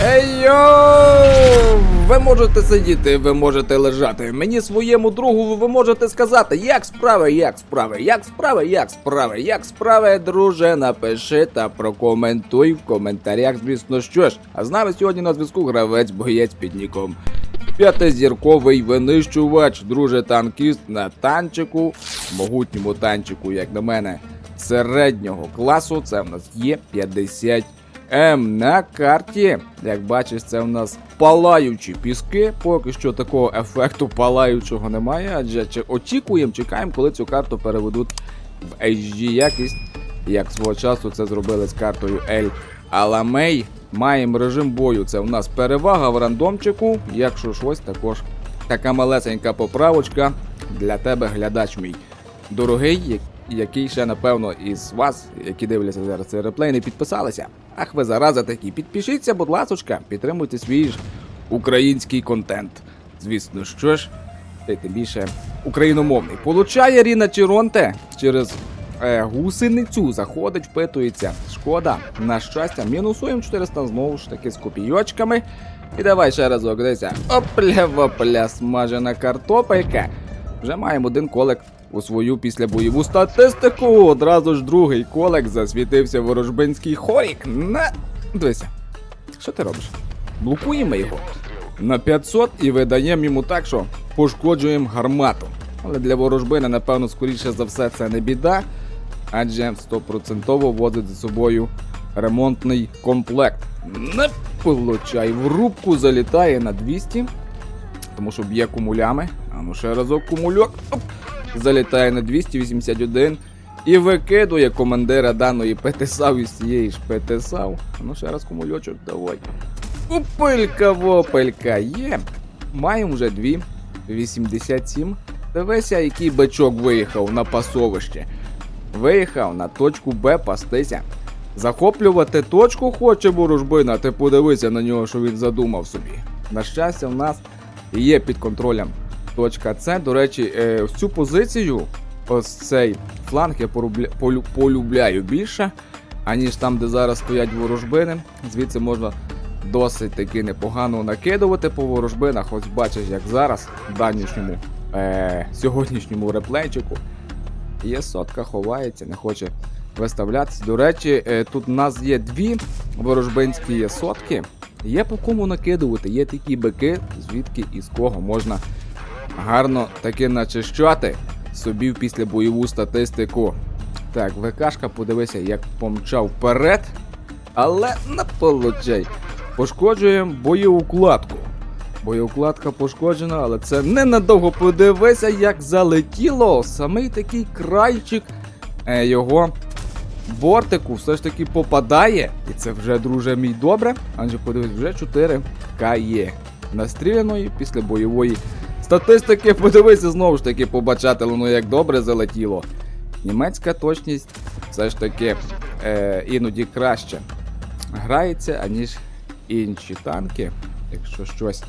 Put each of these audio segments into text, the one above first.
Ей! Ви можете сидіти, ви можете лежати. Мені своєму другу ви можете сказати, як справи, як справи, як справи, як справи, як справи, друже, напиши та прокоментуй в коментарях, звісно, що ж. А з нами сьогодні на зв'язку гравець боєць під ніком. П'ятизірковий винищувач, друже танкіст на танчику, могутньому танчику, як на мене, середнього класу. Це в нас є 50 М на карті. Як бачиш, це в нас палаючі піски. Поки що такого ефекту палаючого немає, адже чи очікуємо, чекаємо, коли цю карту переведуть в HD якість, як свого часу це зробили з картою Ель Аламей. Маємо режим бою. Це в нас перевага в рандомчику. Якщо щось, також така малесенька поправочка для тебе, глядач мій. Дорогий, який ще напевно із вас, які дивляться зараз цей реплей, не підписалися. Ах ви зараза такі. Підпишіться, будь ласочка, підтримуйте свій ж український контент. Звісно, що ж, ти тим більше україномовний. Получає Ріна Чіронте через е, гусеницю, заходить, впитується. Шкода, на щастя, мінусуємо 400 знову ж таки з копійочками. І давай ще разок дивися. Опля-вопля, смажена картопелька. Вже маємо один колек у свою післябойову статистику. Одразу ж другий колек засвітився ворожбинський хорік. На дивися. Що ти робиш? Блокуємо його на 500 і видаємо йому так, що пошкоджуємо гармату. Але для ворожбини, напевно, скоріше за все, це не біда, адже 100% возить за собою ремонтний комплект. Не получай, в рубку залітає на 200, тому що б'є кумулями. А ну ще разок кумульок. Оп, залітає на 281 і викидує командира даної ПТСАВ із цієї ж ПТСАВ. Ну ще раз кумульочок давай. Опелька вопелька є. Маємо вже дві. 87. Дивися, який бичок виїхав на пасовище. Виїхав на точку Б пастися. Захоплювати точку хоче ворожбина, ти подивися на нього, що він задумав собі. На щастя, в нас є під контролем точка С. До речі, е, в цю позицію, ось цей фланг я полюбляю більше, аніж там, де зараз стоять ворожбини. Звідси можна досить таки непогано накидувати по ворожбинах. Ось бачиш, як зараз, в данішньому е, сьогоднішньому реплейчику. Є сотка, ховається, не хоче виставлятися. До речі, е, тут у нас є дві ворожбинські сотки. Є по кому накидувати, є такі бики, звідки і з кого можна гарно таки начищати собі в післябойову статистику. Так, ВКшка, подивися, як помчав вперед, але не получай. Пошкоджуємо боєукладку. Боєукладка пошкоджена, але це ненадовго подивися, як залетіло. Самий такий крайчик е, його бортику все ж таки попадає. І це вже, друже мій, добре. Адже подивись, вже 4 К є. Настріляної після бойової статистики. Подивися знову ж таки побачати, ну як добре залетіло. Німецька точність все ж таки е, іноді краще грається, аніж інші танки, якщо щось.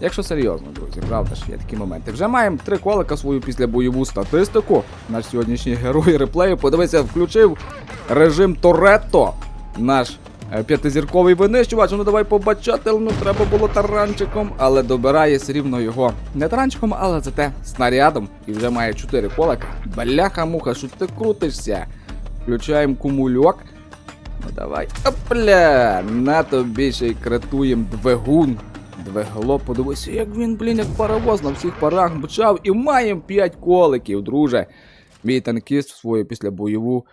Якщо серйозно, друзі, правда ж є такі моменти. Вже маємо три колика свою післябойову статистику. Наш сьогоднішній герой реплею. Подивися, включив режим Торетто. Наш п'ятизірковий винищувач. Ну давай побачати, ну треба було таранчиком, але добирає все рівно його не таранчиком, але зате снарядом. І вже має чотири колика. Бляха-муха, що ти крутишся? Включаємо кумульок. Ну давай. Опля! На тобі ще й кратуєм двигун. Двигло, подивися, як він, блін, як паровоз на всіх парах мчав і маєм 5 коликів, друже. Мій танкіст в свою післябойову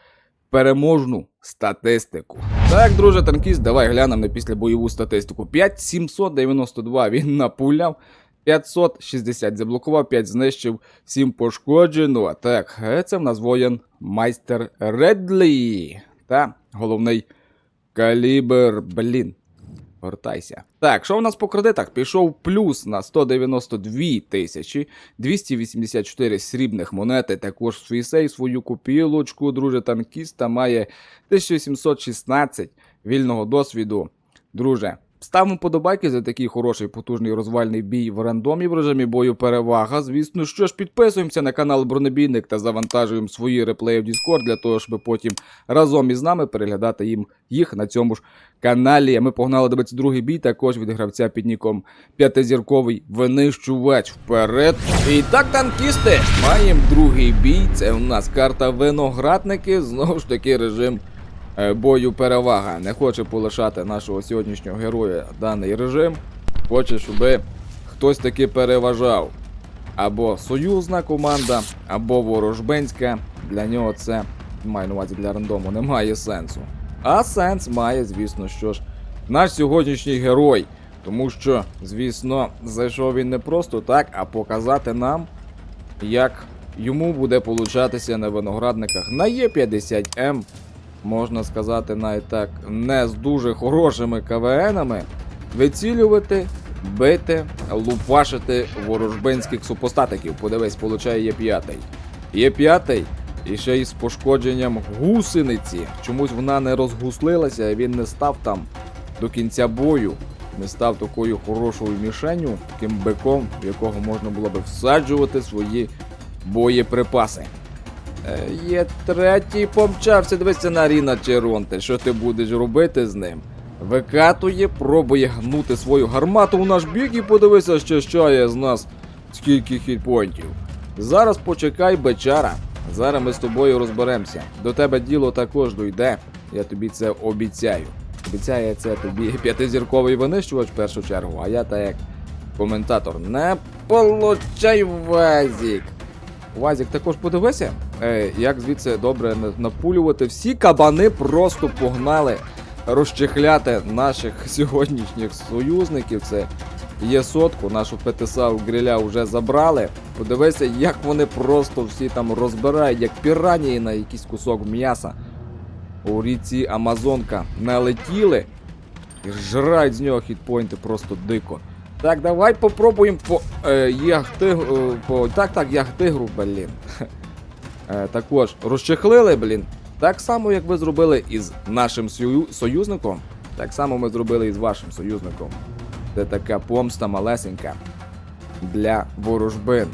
переможну статистику. Так, друже, танкіст, давай глянемо на післябойову статистику. 5792 він напуляв. 560 заблокував, 5 знищив, 7 пошкоджено. Так, е, це в нас воєн майстер Редлі. Та головний калібр, блін. Гортайся. Так, що в нас по кредитах? Пішов плюс на 192 тисячі, 284 срібних монети. Також свій сей свою купілочку, друже танкіста, має 1716 вільного досвіду. Друже, Ставимо подобайки за такий хороший потужний розвальний бій в рандомі в режимі бою перевага. Звісно, що ж підписуємося на канал Бронебійник та завантажуємо свої реплеї в Discord для того, щоб потім разом із нами переглядати їм їх на цьому ж каналі. А Ми погнали дивитися другий бій, також від гравця під ніком п'ятизірковий винищувач вперед. І так, танкісти, маємо другий бій. Це у нас карта виноградники. Знову ж таки, режим бою перевага. Не хоче полишати нашого сьогоднішнього героя даний режим. Хоче, щоб хтось таки переважав. Або союзна команда, або ворожбинська. Для нього це маю на увазі для рандому, не має сенсу. А сенс має, звісно, що ж, наш сьогоднішній герой. Тому що, звісно, зайшов він не просто так, а показати нам, як йому буде получатися на виноградниках на Є50М, можна сказати, навіть так, не з дуже хорошими КВНами, вицілювати, бити, лупашити ворожбинських супостатиків. Подивись, получає Є5. Є5 і ще й з пошкодженням гусениці. Чомусь вона не розгуслилася, він не став там до кінця бою. Не став такою хорошою мішенню, таким биком, в якого можна було би всаджувати свої боєприпаси. Е, Є третій помчався, дивися на Ріна Черонте. Що ти будеш робити з ним? Викатує, пробує гнути свою гармату у наш бік і подивися, що щає з нас скільки хітпойнтів. Зараз почекай, бечара. Зараз ми з тобою розберемося. До тебе діло також дойде. Я тобі це обіцяю. Обіцяє це тобі п'ятизірковий винищувач в першу чергу, а я так як коментатор. Не получай вазік. Вазік, також подивися, е, як звідси добре напулювати. Всі кабани просто погнали розчехляти наших сьогоднішніх союзників. Це є сотку, нашу ПТСА у гриля вже забрали. Подивися, як вони просто всі там розбирають, як піранії на якийсь кусок м'яса. У ріці Амазонка налетіли і жрають з нього хітпойнти просто дико. Так, давай попробуємо по е, ягтигру. Е, по, так, так, ягтигру, блін. Е, також розчехлили, блін. Так само, як ви зробили із нашим сою- союзником, так само ми зробили і з вашим союзником. Це така помста малесенька для ворожбин.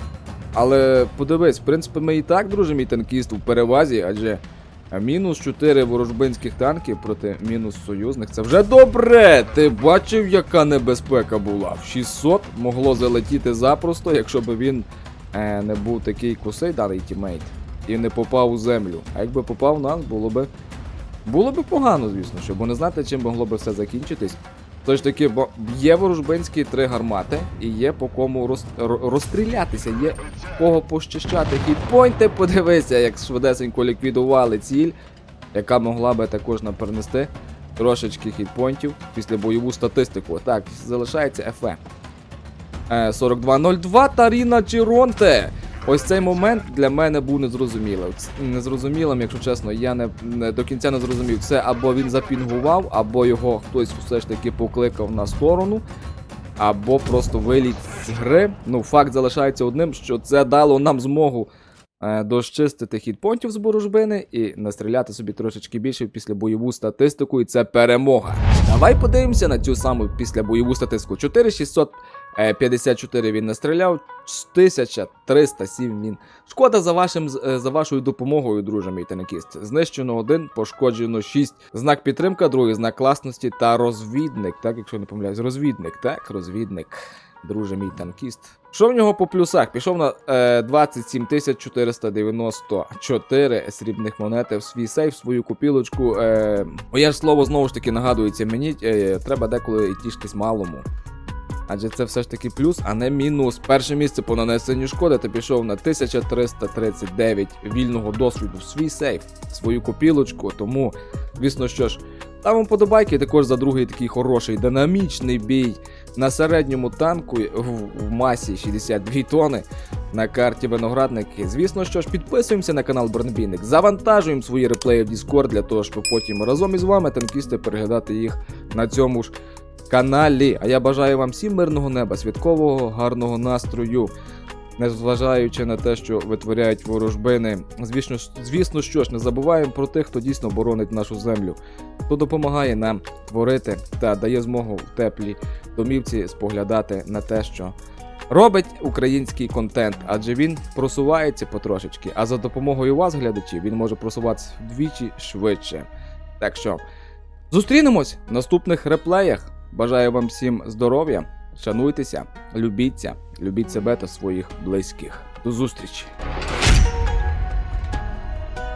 Але подивись, в принципі, ми і так, друже, мій танкіст у перевазі, адже мінус 4 ворожбинських танків проти мінус союзних. Це вже добре! Ти бачив, яка небезпека була? В 600 могло залетіти запросто, якщо б він е, не був такий кусей даний тімейт і не попав у землю. А якби попав нас, було би. Було би погано, звісно, що, бо не знати, чим могло би все закінчитись. Тож таки, бо є ворожбинські три гармати, і є по кому роз, розстрілятися, є кого пощищати. Хітпойнти, подивися, як швидесенько ліквідували ціль, яка могла би також нам перенести трошечки хітпойнтів після бойову статистику. Так, залишається ФЕ. Е, 4202 та Ріна Чіронте. Ось цей момент для мене був незрозумілим. Незрозумілим, якщо чесно, я не, не до кінця не зрозумів. Це або він запінгував, або його хтось все ж таки покликав на сторону, або просто виліт з гри. Ну, факт залишається одним, що це дало нам змогу е, дощистити хітпонтів з борожбини і настріляти собі трошечки більше після бойову статистику, і це перемога. Давай подивимося на цю саму після бойову статистику. 4654 він настріляв, 1307 він. Шкода за вашим е, за вашою допомогою, друже мій танкіст. Знищено один, пошкоджено 6. Знак підтримка, другий знак класності та розвідник. Так, якщо не помиляюсь, розвідник, так, розвідник. Друже мій танкіст. Що в нього по плюсах? Пішов на е, 27 494 срібних монети в свій сейф, свою купілочку. Е, моє ж слово знову ж таки нагадується мені, е, треба деколи і тішитись малому. Адже це все ж таки плюс, а не мінус. Перше місце по нанесенню шкоди ти пішов на 1339 вільного досвіду в свій сейф, свою копілочку. Тому, звісно, що ж, там вам подобайки також за другий такий хороший динамічний бій на середньому танку в, масі 62 тони на карті виноградники. Звісно, що ж, підписуємося на канал Бронебійник, завантажуємо свої реплеї в Discord для того, щоб потім разом із вами танкісти переглядати їх на цьому ж каналі. А я бажаю вам всім мирного неба, святкового, гарного настрою. Незважаючи на те, що витворяють ворожбини. Звісно, звісно, що ж, не забуваємо про тих, хто дійсно боронить нашу землю, хто допомагає нам творити та дає змогу в теплій домівці споглядати на те, що робить український контент, адже він просувається потрошечки, а за допомогою вас, глядачів, він може просуватися вдвічі швидше. Так що зустрінемось в наступних реплеях. Бажаю вам всім здоров'я, шануйтеся, любіться, любіть себе та своїх близьких. До зустрічі!